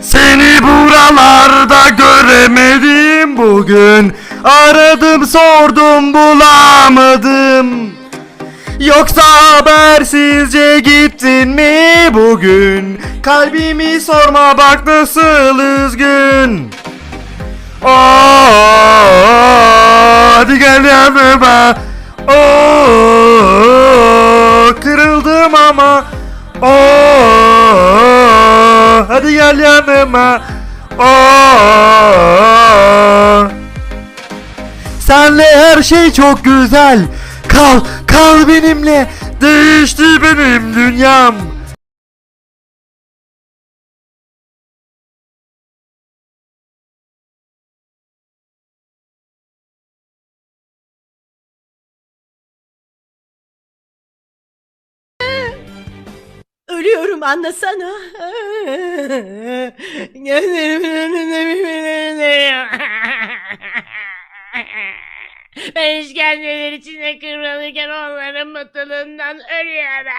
Seni buralarda göremedim bugün. Aradım sordum bulamadım. Yoksa habersizce gittin mi bugün? Kalbimi sorma bak nasıl üzgün. Oo, hadi gel yanıma. Oo, kırıldım ama. Oo, hadi gel yanıma. Senle her şey çok güzel. Kal, kal benimle. Değişti benim dünyam Ölüyorum anlasana. Gözlerimin önünde birbirlerine. Ben işkenceler içinde kıvrılırken onların mutluluğundan ölüyorum.